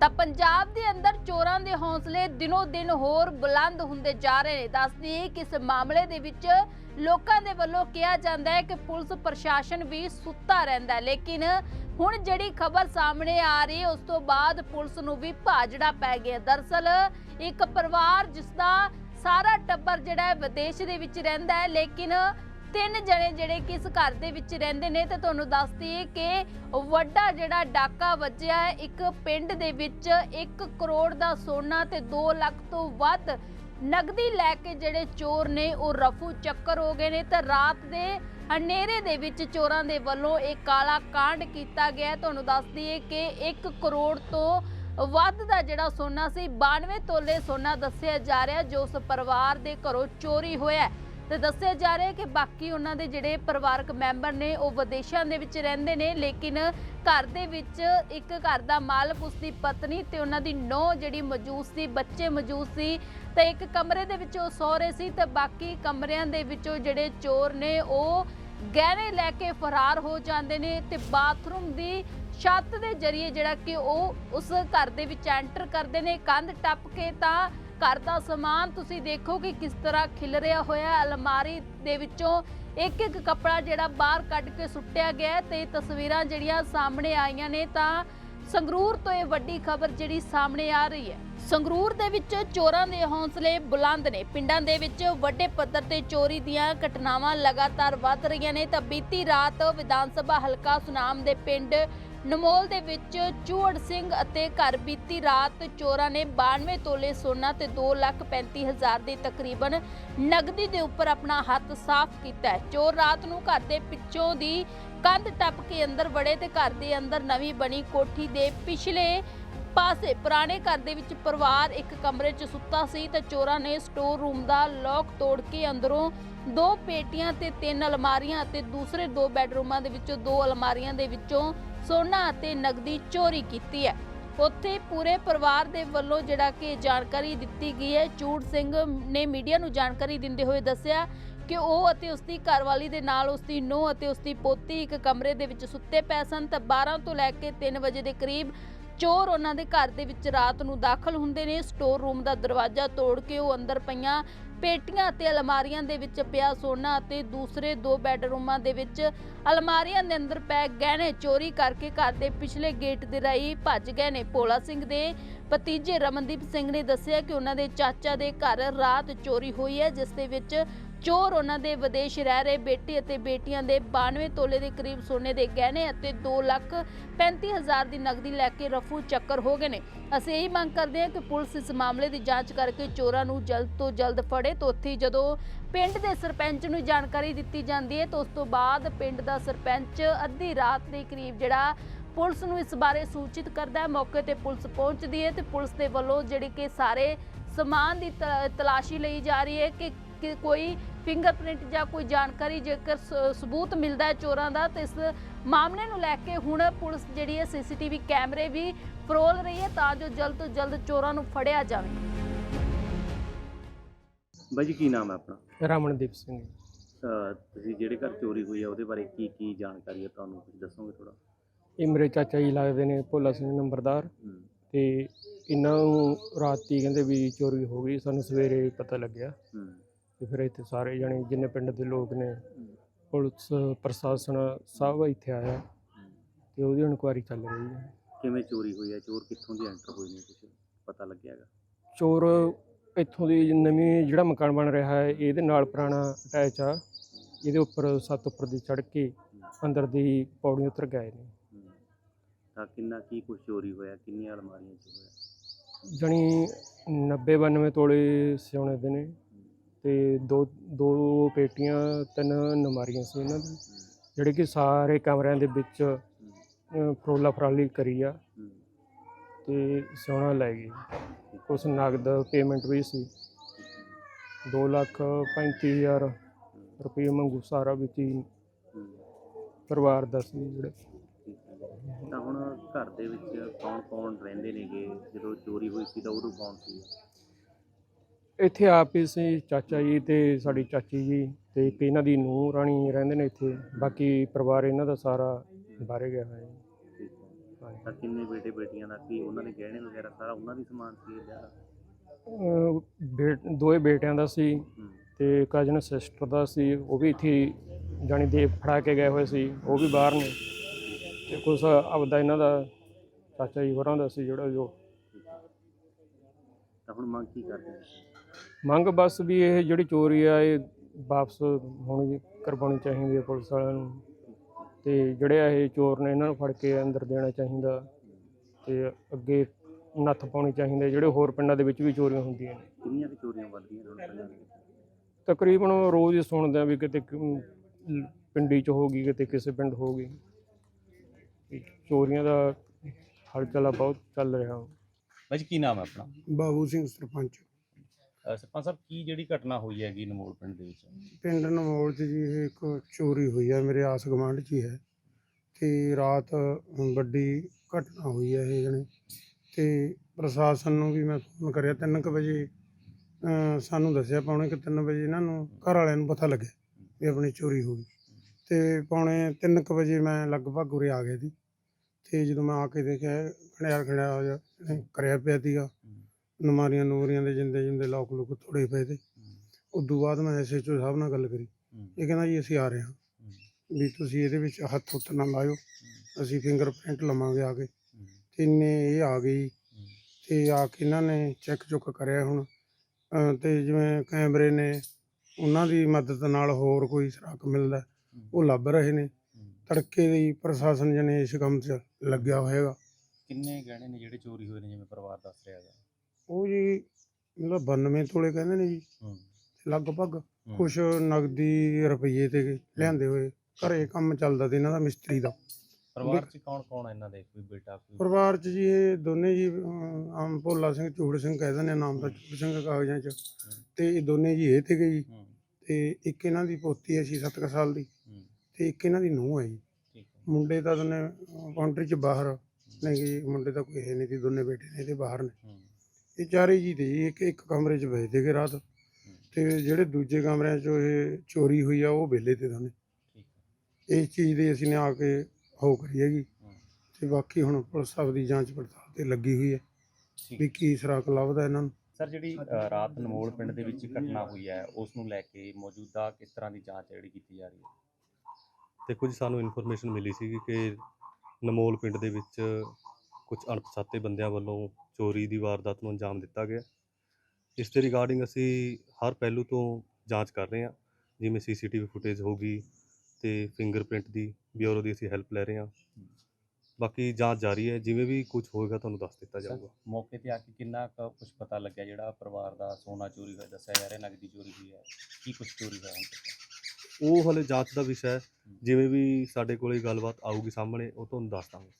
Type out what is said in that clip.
ਤਾਂ ਪੰਜਾਬ ਦੇ ਅੰਦਰ ਚੋਰਾਂ ਦੇ ਹੌਸਲੇ ਦਿਨੋ ਦਿਨ ਹੋਰ ਬੁਲੰਦ ਹੁੰਦੇ ਜਾ ਰਹੇ ਨੇ। ਦੱਸਦੀ ਕਿ ਇਸ ਮਾਮਲੇ ਦੇ ਵਿੱਚ ਲੋਕਾਂ ਦੇ ਵੱਲੋਂ ਕਿਹਾ ਜਾਂਦਾ ਹੈ ਕਿ ਪੁਲਿਸ ਪ੍ਰਸ਼ਾਸਨ ਵੀ ਸੁੱਤਾ ਰਹਿੰਦਾ ਲੇਕਿਨ ਹੁਣ ਜਿਹੜੀ ਖਬਰ ਸਾਹਮਣੇ ਆ ਰਹੀ ਉਸ ਤੋਂ ਬਾਅਦ ਪੁਲਿਸ ਨੂੰ ਵੀ ਭਾਜੜਾ ਪੈ ਗਿਆ ਦਰਸਲ ਇੱਕ ਪਰਿਵਾਰ ਜਿਸ ਦਾ ਸਾਰਾ ਟੱਬਰ ਜਿਹੜਾ ਵਿਦੇਸ਼ ਦੇ ਵਿੱਚ ਰਹਿੰਦਾ ਹੈ, ਲੇਕਿਨ ਤਿੰਨ ਜਣੇ ਜਿਹੜੇ ਕਿ ਇਸ ਘਰ ਦੇ ਵਿੱਚ ਰਹਿੰਦੇ ਨੇ ਤੇ ਤੁਹਾਨੂੰ ਦੱਸ ਦਈਏ ਕਿ ਵੱਡਾ ਜਿਹੜਾ ਡਾਕਾ ਵੱਜਿਆ ਹੈ, ਇੱਕ ਪਿੰਡ ਦੇ ਵਿੱਚ 1 ਕਰੋੜ ਦਾ ਸੋਨਾ ਤੇ 2 ਲੱਖ ਤੋਂ ਵੱਧ ਨਗਦੀ ਲੈ ਕੇ ਜਿਹੜੇ ਚੋਰ ਨੇ ਉਹ ਰਫੂ ਚੱਕਰ ਹੋ ਗਏ ਨੇ ਤੇ ਰਾਤ ਦੇ ਹਨੇਰੇ ਦੇ ਵਿੱਚ ਚੋਰਾਂ ਦੇ ਵੱਲੋਂ ਇਹ ਕਾਲਾ ਕਾਂਡ ਕੀਤਾ ਗਿਆ ਤੁਹਾਨੂੰ ਦੱਸ ਦਈਏ ਕਿ 1 ਕਰੋੜ ਤੋਂ ਵੱਧ ਦਾ ਜਿਹੜਾ ਸੋਨਾ ਸੀ 92 ਤੋਲੇ ਸੋਨਾ ਦੱਸਿਆ ਜਾ ਰਿਹਾ, ਜੋ ਉਸ ਪਰਿਵਾਰ ਦੇ ਘਰੋਂ ਚੋਰੀ ਹੋਇਆ ਤੇ ਦੱਸਿਆ ਜਾ ਰਿਹਾ ਹੈ ਕਿ ਬਾਕੀ ਉਹਨਾਂ ਦੇ ਜਿਹੜੇ ਪਰਿਵਾਰਕ ਮੈਂਬਰ ਨੇ, ਉਹ ਵਿਦੇਸ਼ਾਂ ਦੇ ਵਿੱਚ ਰਹਿੰਦੇ ਨੇ, ਲੇਕਿਨ ਘਰ ਦੇ ਵਿੱਚ ਇੱਕ ਘਰ ਦਾ ਮਾਲਕ ਉਸਦੀ ਪਤਨੀ ਤੇ ਉਹਨਾਂ ਦੀ ਨੌ ਜਿਹੜੀ ਮੌਜੂਦ ਸੀ, ਬੱਚੇ ਮੌਜੂਦ ਸੀ, ਤੇ ਇੱਕ ਕਮਰੇ ਦੇ ਵਿੱਚ ਉਹ ਸੌ ਰਹੇ ਸੀ ਤੇ ਬਾਕੀ ਕਮਰਿਆਂ ਦੇ ਵਿੱਚੋਂ ਜਿਹੜੇ ਚੋਰ ਨੇ, ਉਹ ਗਹਿਣੇ ਲੈ ਕੇ ਫਰਾਰ ਹੋ ਜਾਂਦੇ ਨੇ ਤੇ ਬਾਥਰੂਮ ਦੀ ਛੱਤ ਦੇ ਜ਼ਰੀਏ ਜਿਹੜਾ ਕਿ ਉਹ ਉਸ ਘਰ ਦੇ ਵਿੱਚ ਐਂਟਰ ਕਰਦੇ ਨੇ, ਕੰਧ ਟੱਪ ਕੇ ਤਾਂ ਘਰ ਦਾ ਸਮਾਨ ਤੁਸੀਂ ਦੇਖੋ ਕਿ ਕਿਸ ਤਰ੍ਹਾਂ ਖਿਲਰਿਆ ਹੋਇਆ ਅਲਮਾਰੀ ਦੇ ਵਿੱਚੋਂ ਇੱਕ ਇੱਕ ਕੱਪੜਾ ਜਿਹੜਾ ਬਾਹਰ ਕੱਢ ਕੇ ਸੁੱਟਿਆ ਗਿਆ ਤੇ ਤਸਵੀਰਾਂ ਜਿਹੜੀਆਂ ਸਾਹਮਣੇ ਆਈਆਂ ਨੇ ਤਾਂ ਸੰਗਰੂਰ ਤੋਂ ਇਹ ਵੱਡੀ ਖਬਰ ਜਿਹੜੀ ਸਾਹਮਣੇ ਆ ਰਹੀ ਹੈ। ਸੰਗਰੂਰ ਦੇ ਵਿੱਚ ਚੋਰਾਂ ਦੇ ਹੌਸਲੇ ਬੁਲੰਦ ਨੇ। ਪਿੰਡਾਂ ਦੇ ਵਿੱਚ ਵੱਡੇ ਪੱਧਰ ਤੇ ਚੋਰੀ ਦੀਆਂ ਘਟਨਾਵਾਂ ਲਗਾਤਾਰ ਵੱਧ ਰਹੀਆਂ ਨੇ। ਤਾਂ ਬੀਤੀ ਰਾਤ ਵਿਧਾਨ ਸਭਾ ਹਲਕਾ ਸੁਨਾਮ ਦੇ ਪਿੰਡ ਨਮੋਲ ਦੇ ਵਿੱਚ ਚੂਹੜ ਸਿੰਘ ਅਤੇ ਘਰ ਬੀਤੀ ਰਾਤ ਚੋਰਾਂ ਨੇ 92 ਤੋਲੇ ਸੋਨਾ ਤੇ 2 ਲੱਖ 35 ਹਜ਼ਾਰ ਦੇ ਤਕਰੀਬਨ ਨਗਦੀ ਦੇ ਉੱਪਰ ਆਪਣਾ ਹੱਥ ਸਾਫ਼ ਕੀਤਾ ਹੈ। ਚੋਰ ਰਾਤ ਨੂੰ ਘਰ ਦੇ ਪਿੱਛੋਂ ਦੀ ਕੰਧ ਟੱਪ ਕੇ ਅੰਦਰ ਵੜੇ ਤੇ ਘਰ ਦੇ ਅੰਦਰ ਨਵੀਂ ਬਣੀ ਕੋਠੀ ਦੇ ਪਿਛਲੇ ਪਾਸੇ ਪੁਰਾਣੇ ਘਰ ਦੇ ਵਿੱਚ ਪਰਿਵਾਰ ਇੱਕ ਕਮਰੇ 'ਚ ਸੁੱਤਾ ਸੀ ਤੇ ਚੋਰਾਂ ਨੇ ਸਟੋਰ ਰੂਮ ਦਾ ਲੌਕ ਤੋੜ ਕੇ ਅੰਦਰੋਂ ਦੋ ਪੇਟੀਆਂ ਤੇ ਤਿੰਨ ਅਲਮਾਰੀਆਂ ਅਤੇ ਦੂਸਰੇ ਦੋ ਬੈੱਡਰੂਮਾਂ ਦੇ ਵਿੱਚੋਂ ਦੋ ਅਲਮਾਰੀਆਂ ਦੇ ਵਿੱਚੋਂ ਸੋਨਾ ਅਤੇ ਨਗਦੀ ਚੋਰੀ ਕੀਤੀ ਹੈ। ਉੱਥੇ ਪੂਰੇ ਪਰਿਵਾਰ ਦੇ ਵੱਲੋਂ ਜਿਹੜਾ ਕਿ ਜਾਣਕਾਰੀ ਦਿੱਤੀ ਗਈ ਹੈ, ਚੂੜ ਸਿੰਘ ਨੇ ਮੀਡੀਆ ਨੂੰ ਜਾਣਕਾਰੀ ਦਿੰਦੇ ਹੋਏ ਦੱਸਿਆ ਕਿ ਉਹ ਅਤੇ ਉਸਦੀ ਘਰਵਾਲੀ ਦੇ ਨਾਲ ਉਸਦੀ ਨੂੰਹ ਅਤੇ ਉਸਦੀ ਪੋਤੀ ਇੱਕ ਕਮਰੇ ਦੇ ਵਿੱਚ ਸੁੱਤੇ ਪਏ ਸਨ ਤਾਂ 12 ਤੋਂ ਲੈ ਕੇ 3 ਵਜੇ ਦੇ ਕਰੀਬ ਚੋਰ ਉਹਨਾਂ ਦੇ ਘਰ ਦੇ ਵਿੱਚ ਰਾਤ ਨੂੰ ਦਾਖਲ ਹੁੰਦੇ ਨੇ। ਸਟੋਰ ਰੂਮ ਦਾ ਦਰਵਾਜ਼ਾ ਤੋੜ ਕੇ ਉਹ ਅੰਦਰ ਪਈਆਂ ਪੇਟੀਆਂ ਅਤੇ ਅਲਮਾਰੀਆਂ ਦੇ ਵਿੱਚ ਪਿਆ ਸੋਨਾ ਅਤੇ ਦੂਸਰੇ ਦੋ ਬੈੱਡਰੂਮਾਂ ਦੇ ਵਿੱਚ ਅਲਮਾਰੀਆਂ ਦੇ ਅੰਦਰ ਪੈ ਗਹਿਣੇ ਚੋਰੀ ਕਰਕੇ ਘਰ ਦੇ ਪਿਛਲੇ ਗੇਟ ਦੇ ਰਾਹੀਂ ਭੱਜ ਗਏ ਨੇ। ਭੋਲਾ ਸਿੰਘ ਦੇ ਭਤੀਜੇ ਰਮਨਦੀਪ ਸਿੰਘ ਨੇ ਦੱਸਿਆ ਕਿ ਉਹਨਾਂ ਦੇ ਚਾਚਾ ਦੇ ਘਰ ਰਾਤ ਚੋਰੀ ਹੋਈ ਹੈ, ਜਿਸ ਦੇ ਵਿੱਚ ਚੋਰ ਉਹਨਾਂ ਦੇ ਵਿਦੇਸ਼ ਰਹਿ ਰਹੇ ਬੇਟੇ ਅਤੇ ਬੇਟੀਆਂ ਦੇ 92 ਤੋਲੇ ਦੇ ਕਰੀਬ ਸੋਨੇ ਦੇ ਗਹਿਣੇ ਅਤੇ 2 ਲੱਖ 35 ਹਜ਼ਾਰ ਦੀ ਨਗਦੀ ਲੈ ਕੇ ਰਫੂ ਚੱਕਰ ਹੋ ਗਏ ਨੇ। ਅਸੀਂ ਇਹੀ ਮੰਗ ਕਰਦੇ ਹਾਂ ਕਿ ਪੁਲਿਸ ਇਸ ਮਾਮਲੇ ਦੀ ਜਾਂਚ ਕਰਕੇ ਚੋਰਾਂ ਨੂੰ ਜਲਦ ਤੋਂ ਜਲਦ ਫੜੇ ਤਾਂ ਉੱਥੇ ਜਦੋਂ ਪਿੰਡ ਦੇ ਸਰਪੰਚ ਨੂੰ ਜਾਣਕਾਰੀ ਦਿੱਤੀ ਜਾਂਦੀ ਹੈ ਤਾਂ ਉਸ ਤੋਂ ਬਾਅਦ ਪਿੰਡ ਦਾ ਸਰਪੰਚ ਅੱਧੀ ਰਾਤ ਦੇ ਕਰੀਬ ਜਿਹੜਾ ਪੁਲਿਸ ਨੂੰ ਇਸ ਬਾਰੇ ਸੂਚਿਤ ਕਰਦਾ ਹੈ। ਮੌਕੇ ਤੇ ਪੁਲਿਸ ਪਹੁੰਚਦੀ ਹੈ ਤੇ ਪੁਲਿਸ ਦੇ ਵੱਲੋਂ ਜਿਹੜੀ ਕਿ ਸਾਰੇ ਸਮਾਨ ਦੀ ਤਲਾਸ਼ੀ ਲਈ ਜਾ ਰਹੀ ਹੈ ਕਿ ਕਿ ਕੋਈ ਫਿੰਗਰਪ੍ਰਿੰਟ ਜਾਂ ਕੋਈ ਜਾਣਕਾਰੀ ਜੇਕਰ ਸਬੂਤ ਮਿਲਦਾ ਹੈ ਚੋਰਾਂ ਦਾ ਤੇ ਇਸ ਮਾਮਲੇ ਨੂੰ ਲੈ ਕੇ ਹੁਣ ਪੁਲਿਸ ਜਿਹੜੀ ਹੈ ਸੀਸੀਟੀਵੀ ਕੈਮਰੇ ਵੀ ਫਰੋਲ ਰਹੀ ਹੈ ਤਾਂ ਜੋ ਜਲਦ ਤੋਂ ਜਲਦ ਚੋਰਾਂ ਨੂੰ ਫੜਿਆ ਜਾਵੇ। ਬਾਈ ਜੀ ਕੀ ਨਾਮ ਹੈ ਆਪਣਾ? ਰਮਨਦੀਪ ਸਿੰਘ ਤੁਸੀਂ ਜਿਹੜੇ ਘਰ ਚੋਰੀ ਹੋਈ ਹੈ ਉਹਦੇ ਬਾਰੇ ਕੀ ਕੀ ਜਾਣਕਾਰੀ ਹੈ? ਤੁਹਾਨੂੰ ਕੁਝ ਦੱਸੋਗੇ ਥੋੜਾ ਇਹ ਮੇਰੇ ਚਾਚਾ ਜੀ ਲੱਗਦੇ ਨੇ ਭੋਲਾ ਸਿੰਘ ਨੰਬਰਦਾਰ। ਤੇ ਇਹਨਾਂ ਨੂੰ ਰਾਤੀ ਕਹਿੰਦੇ ਵੀ ਚੋਰੀ ਹੋ ਗਈ ਸਾਨੂੰ ਸਵੇਰੇ ਪਤਾ ਲੱਗਿਆ। ਤੇ ਫਿਰ ਇੱਥੇ ਸਾਰੇ ਜਣੇ ਜਿੰਨੇ ਪਿੰਡ ਦੇ ਲੋਕ ਨੇ ਪੁਲਿਸ ਪ੍ਰਸ਼ਾਸਨ ਸਭ ਇੱਥੇ ਆਇਆ। ਤੇ ਉਹਦੀ ਇਨਕੁਆਇਰੀ ਚੱਲ ਰਹੀ ਹੈ। ਕਿਵੇਂ ਚੋਰੀ ਹੋਈ ਹੈ? ਚੋਰ ਕਿੱਥੋਂ ਦੀ ਐਂਟਰ ਹੋਏ ਨੇ ਕੁਝ ਪਤਾ ਲੱਗਿਆ ਹੈਗਾ? ਚੋਰ ਇੱਥੋਂ ਦੀ ਨਵੀਂ ਜਿਹੜਾ ਮਕਾਨ ਬਣ ਰਿਹਾ ਹੈ ਇਹਦੇ ਨਾਲ ਪੁਰਾਣਾ ਅਟੈਚ ਆ। ਇਹਦੇ ਉੱਪਰ ਸੱਤ ਉੱਪਰ ਦੀ ਚੜ੍ਹ ਕੇ ਅੰਦਰ ਦੀ ਪੌੜੀ ਉਤਰ ਗਏ ਨੇ। ਤਾਂ ਕਿੰਨਾ ਕੀ ਕੁਝ ਚੋਰੀ ਹੋਇਆ ਕਿੰਨੀਆਂ ਅਲਮਾਰੀਆਂ ਚ ਹੋਇਆ ਜਣੀ 90 92 ਤੋਲੇ ਸਿਉਣੇ ਦੇ ਨੇ ਤੇ ਦੋ ਦੋ ਪੇਟੀਆਂ ਤਿੰਨ ਨਮਾਰੀਆਂ ਸੀ ਇਹਨਾਂ ਦੀ ਜਿਹੜੇ ਕਿ ਸਾਰੇ ਕਮਰਿਆਂ ਦੇ ਵਿੱਚ ਅ, ਫਰੋਲਾ ਫਰਾਲੀ ਕਰੀ ਆ ਹੂੰ। ਤੇ ਸਿਉਣਾ ਲੈ ਗਈ ਕੁਛ ਨਗਦ ਪੇਮੈਂਟ ਵੀ ਸੀ 2 ਲੱਖ 35 ਹਜ਼ਾਰ ਰੁਪਏ ਮੰਗੂ ਸਾਰਾ ਵਿੱਚ ਹੀ ਹੂੰ। ਪਰਿਵਾਰ ਦਾ ਸੀ ਜਿਹੜੇ। ਤਾਂ ਹੁਣ ਘਰ ਦੇ ਵਿੱਚ ਕੌਣ ਕੌਣ ਰਹਿੰਦੇ ਨੇਗੇ? ਜਦੋਂ ਚੋਰੀ ਹੋਈ ਸੀ ਤਾਂ ਉਦੋਂ ਕੌਣ ਸੀ? ਇੱਥੇ ਆਪ ਹੀ ਸੀ ਚਾਚਾ ਜੀ ਤੇ ਸਾਡੀ ਚਾਚੀ ਜੀ ਤੇ ਇੱਕ ਇਹਨਾਂ ਦੀ ਨੂੰਹ ਰਾਣੀ ਰਹਿੰਦੇ ਨੇ ਇੱਥੇ। ਬਾਕੀ ਪਰਿਵਾਰ ਇਹਨਾਂ ਦਾ ਸਾਰਾ ਬਾਹਰੇ ਗਿਆ ਹੋਇਆ ਹੈ। ਤਾਂ ਕਿੰਨੇ ਬੇਟੇ ਬੇਟੀਆਂ ਦਾ ਕੀ ਉਹਨਾਂ ਦੇ ਗਹਿਣੇ ਵਗੈਰਾ ਸਾਰਾ ਉਹਨਾਂ ਦੀ ਸਮਾਨ ਸੀ ਅਹ ਬੇਟ ਦੋਏ ਬੇਟਿਆਂ ਦਾ ਸੀ ਹੂੰ। ਤੇ ਕਜ਼ਨ ਸਿਸਟਰ ਦਾ ਸੀ। ਉਹ ਵੀ ਇੱਥੇ ਜਾਣੀ ਦੇ ਫੜਾ ਕੇ ਗਏ ਹੋਏ ਸੀ। ਉਹ ਵੀ ਬਾਹਰ ਨੇ। ਤੇ ਕੁਛ ਆਪਦਾ ਇਹਨਾਂ ਦਾ ਚਾਚਾ ਜੀ ਹੋਰਾਂ ਦਾ ਸੀ ਜਿਹੜਾ ਜੋ। ਤਾਂ ਹੁਣ ਮੰਗ ਕੀ ਕਰਦੇ ਮੰਗ ਬਸ ਵੀ ਇਹ ਜਿਹੜੀ ਚੋਰੀ ਆ ਇਹ ਵਾਪਸ ਹੋਣੀ ਕਰਵਾਉਣੀ ਚਾਹੀਦੀ ਹੈ ਪੁਲਿਸ ਵਾਲਿਆਂ ਨੂੰ। ਤੇ ਜਿਹੜੇ ਆ ਇਹ ਚੋਰ ਨੇ ਇਹਨਾਂ ਨੂੰ ਫੜ ਕੇ ਅੰਦਰ ਦੇਣਾ ਚਾਹੀਦਾ ਤੇ ਅੱਗੇ ਨੱਥ ਪਾਉਣੀ ਚਾਹੀਦੀ ਜਿਹੜੇ ਹੋਰ ਪਿੰਡਾਂ ਦੇ ਵਿੱਚ ਵੀ ਚੋਰੀਆਂ ਹੁੰਦੀਆਂ ਨੇ। ਕਿੰਨੀਆਂ ਕੁ ਚੋਰੀਆਂ ਵੱਧਦੀਆਂ ਨੇ ਹੁਣ ਪਿੰਡਾਂ ਦੇ ਵਿੱਚ? ਤਕਰੀਬਨ ਰੋਜ਼ ਹੀ ਸੁਣਦੇ ਆ ਵੀ ਕਿਤੇ ਕ- ਪਿੰਡੀ ਚ ਹੋ ਗਈ ਕਿਤੇ ਕਿਸੇ ਪਿੰਡ ਹੋ ਗਈ। ਚੋਰੀਆਂ ਦਾ ਹਲਚਲਾ ਬਹੁਤ ਚੱਲ ਰਿਹਾ। ਬਾਈ ਜੀ ਕੀ ਨਾਮ ਹੈ ਆਪਣਾ? ਬਾਬੂ ਸਿੰਘ ਸਰਪੰਚ। ਅਹ ਸਰਪੰਚ ਸਾਹਿਬ ਕੀ ਜਿਹੜੀ ਘਟਨਾ ਹੋਈ ਹੈਗੀ ਨਮੋਲ ਪਿੰਡ ਦੇ ਵਿੱਚ? ਪਿੰਡ ਨਮੋਲ 'ਚ ਜੀ ਇਹ ਇੱਕ ਚੋਰੀ ਹੋਈ ਹੈ ਮੇਰੇ ਆਸ ਗੁਆਂਢ 'ਚ ਹੀ ਹੈ। ਤੇ ਰਾਤ ਵੱਡੀ ਘਟਨਾ ਹੋਈ ਹੈ ਇਹ ਜਣੇ। ਤੇ ਪ੍ਰਸ਼ਾਸਨ ਨੂੰ ਵੀ ਮੈਂ ਫੋਨ ਕਰਿਆ 3:00 ਵਜੇ ਅਮ ਸਾਨੂੰ ਦੱਸਿਆ ਪੌਣੇ ਕਿ 3 ਵਜੇ ਇਹਨਾਂ ਨੂੰ ਘਰ ਵਾਲਿਆਂ ਨੂੰ ਪਤਾ ਲੱਗਿਆ ਵੀ ਆਪਣੀ ਚੋਰੀ ਹੋ ਗਈ। ਤੇ ਪੌਣੇ 3:00 ਵਜੇ ਮੈਂ ਲਗਭਗ ਉਰੇ ਆ ਗਿਆ ਸੀ ਤੇ ਜਦੋਂ ਮੈਂ ਆ ਕੇ ਦੇਖਿਆ ਖੜਿਆ ਖੜਿਆ ਹੋ ਜਾ ਕਰਿਆ ਪਿਆ ਸੀਗਾ। ਨਮਾਰੀਆਂ ਨੂਰੀਆਂ ਦੇ ਜਿੰਦੇ ਜਿੰਦੇ ਲੋਕ ਲੋਕ ਥੋੜੇ ਪਏ ਤੇ। ਉਦੋਂ ਬਾਅਦ ਮੈਂ ਐਸਐਚਓ ਸਾਹਿਬ ਨਾਲ ਗੱਲ ਕਰੀ। ਇਹ ਕਹਿੰਦਾ ਜੀ, ਅਸੀਂ ਆ ਰਹੇ ਹਾਂ। ਵੀ ਤੁਸੀਂ ਇਹਦੇ ਵਿੱਚ ਹੱਥ ਹੁੱਥ ਨਾ ਲਾਇਓ। ਅਸੀਂ ਫਿੰਗਰਪ੍ਰਿੰਟ ਲਵਾਂਗੇ ਆ ਕੇ। ਤੇ ਇੰਨੇ ਇਹ ਆ ਗਈ ਤੇ ਆ ਕੇ ਇਹਨਾਂ ਨੇ ਚੈੱਕ ਚੁੱਕ ਕਰਿਆ ਹੁਣ। ਅਹ ਤੇ ਜਿਵੇਂ ਕੈਮਰੇ ਨੇ, ਉਹਨਾਂ ਦੀ ਮਦਦ ਨਾਲ ਹੋਰ ਕੋਈ ਸਰਾਕ ਮਿਲਦਾ। ਉਹ ਲੱਭ ਰਹੇ ਨੇ। ਤੜਕੇ ਦੀ ਪ੍ਰਸ਼ਾਸਨ ਜਨੇ ਇਸ ਕੰਮ 'ਚ ਲੱਗਿਆ ਹੋਏਗਾ ਕਿੰਨੇ ਗਹਿਣੇ ਨੇ ਜਿਹੜੇ ਚੋਰੀ ਹੋਏ ਨੇ ਜਿਵੇਂ ਪਰਿਵਾਰ ਦੱਸ ਰਿਹਾ ਹੈਗਾ? ਉਹ ਜੀ ਮਤਲਬ 92 ਤੋਲੇ ਕਹਿੰਦੇ ਨੇ ਜੀ। ਹੂੰ। ਲਗਭਗ ਕੁਛ ਨਗਦੀ ਰੁਪਈਏ ਤੇ ਲਿਆਂਦੇ ਹੋਏ। ਘਰੇ ਕੰਮ ਚੱਲਦਾ ਤੇ ਇਹਨਾਂ ਦਾ ਮਿਸਤਰੀ ਦਾ। ਪਰਿਵਾਰ 'ਚ ਕੌਣ ਕੌਣ ਹੈ ਇਹਨਾਂ ਦੇ? ਕੋਈ ਬੇਟਾ ਕੋਈ ਪਰਿਵਾਰ ਚ ਜੀ ਇਹ ਦੋਨੇ ਜੀ ਅਮ, ਆਮ ਭੋਲਾ ਸਿੰਘ ਚੂੜ ਸਿੰਘ ਕਹਿ ਦਿੰਦੇ ਆ ਨਾਮ ਦਾ ਚੂੜ ਸਿੰਘ ਕਾਗਜ਼ਾਂ ਚ। ਤੇ ਇਹ ਦੋਨੇ ਜੀ ਇਹ ਤੇ ਗਈ ਹੂੰ। ਤੇ ਇੱਕ ਇਹਨਾਂ ਦੀ ਪੋਤੀ ਹੈ ਛੇ ਸੱਤ ਕੁ ਸਾਲ ਦੀ। ਤੇ ਇੱਕ ਇਹਨਾਂ ਦੀ ਨੂੰਹ ਹੈ ਜੀ। ਮੁੰਡੇ ਤਾਂ ਦੋਨੇ ਕਾਉਂਟਰੀ ਚ ਬਾਹਰ ਨਹੀਂ ਜੀ ਮੁੰਡੇ ਤਾਂ ਕੋਈ ਹੈ ਨਹੀਂ ਸੀ ਦੋਨੇ ਬੇਟੇ ਨੇ ਇਹਦੇ ਬਾਹਰ ਨੇ। ਇਹ ਚਾਰੇ ਜੀ ਤੇ ਜੀ ਇੱਕ ਇੱਕ ਕਮਰੇ 'ਚ ਬੈਠੇ ਸੀਗੇ ਰਾਤ। ਤੇ ਜਿਹੜੇ ਦੂਜੇ ਕਮਰਿਆਂ 'ਚ ਇਹ ਚੋਰੀ ਹੋਈ ਆ ਉਹ ਵਿਹਲੇ ਤੇ ਦੋਨੇ। ਇਸ ਚੀਜ਼ ਦੀ ਅਸੀਂ ਨੇ ਆ ਕੇ ਹੋ ਕਰੀ ਹੈਗੀ। ਤੇ ਬਾਕੀ ਹੁਣ ਪੁਲਿਸ ਆਪਦੀ ਜਾਂਚ ਪੜਤਾਲ ਤੇ ਲੱਗੀ ਹੋਈ ਹੈ ਵੀ ਕੀ ਸਰਾਕ ਲੱਭਦਾ ਇਹਨਾਂ ਨੂੰ। ਸਰ ਜਿਹੜੀ ਰਾਤ ਨਮੋਲ ਪਿੰਡ ਦੇ ਵਿੱਚ ਘਟਨਾ ਹੋਈ ਹੈ ਉਸ ਨੂੰ ਲੈ ਕੇ ਮੌਜੂਦਾ ਕਿਸ ਤਰ੍ਹਾਂ ਦੀ ਜਾਂਚ ਜਿਹੜੀ ਕੀਤੀ ਜਾ ਰਹੀ ਹੈ? ਦੇਖੋ ਜੀ ਸਾਨੂੰ ਇਨਫੋਰਮੇਸ਼ਨ ਮਿਲੀ ਸੀ ਕਿ ਨਮੋਲ ਪਿੰਡ ਦੇ ਵਿੱਚ ਕੁਝ ਅਣਪਛਾਤੇ ਬੰਦਿਆਂ ਵੱਲੋਂ ਚੋਰੀ ਦੀ ਵਾਰਦਾਤ ਨੂੰ ਅੰਜਾਮ ਦਿੱਤਾ ਗਿਆ। ਇਸ ਦੇ ਰਿਗਾਰਡਿੰਗ ਅਸੀਂ ਹਰ ਪਹਿਲੂ ਤੋਂ ਜਾਂਚ ਕਰ ਰਹੇ ਹਾਂ। ਜਿਵੇਂ ਸੀਸੀਟੀਵੀ ਫੁਟੇਜ ਹੋਗੀ ਤੇ ਫਿੰਗਰਪ੍ਰਿੰਟ ਦੀ ਬਿਊਰੋ ਦੀ ਅਸੀਂ ਹੈਲਪ ਲੈ ਰਹੇ ਹਾਂ। ਬਾਕੀ ਜਾਂਚ ਜਾਰੀ ਹੈ। ਜਿਵੇਂ ਵੀ ਕੁਝ ਹੋਏਗਾ ਤੁਹਾਨੂੰ ਦੱਸ ਦਿੱਤਾ ਜਾਊਗਾ। ਮੌਕੇ ਤੇ ਆ ਕੇ ਕਿੰਨਾ ਕੁ ਕੁਝ ਪਤਾ ਲੱਗਿਆ? ਜਿਹੜਾ ਪਰਿਵਾਰ ਦਾ ਸੋਨਾ ਚੋਰੀ ਹੋਇਆ ਦੱਸਿਆ ਜਾ ਰਿਹਾ ਨਗਦੀ ਚੋਰੀ ਹੋਈ ਹੈ। ਕੀ ਕੁਝ ਚੋਰੀ ਹੋਇਆ ਹੁਣ ਤੱਕ? ਉਹ ਹਲੇ ਜਾਂਚ ਦਾ ਵਿਸ਼ਾ ਹੈ। ਜਿਵੇਂ ਵੀ ਸਾਡੇ ਕੋਲੇ ਗੱਲਬਾਤ ਆਊਗੀ ਸਾਹਮਣੇ, ਉਹ ਤੁਹਾਨੂੰ ਦੱਸ ਦਾਂਗੇ।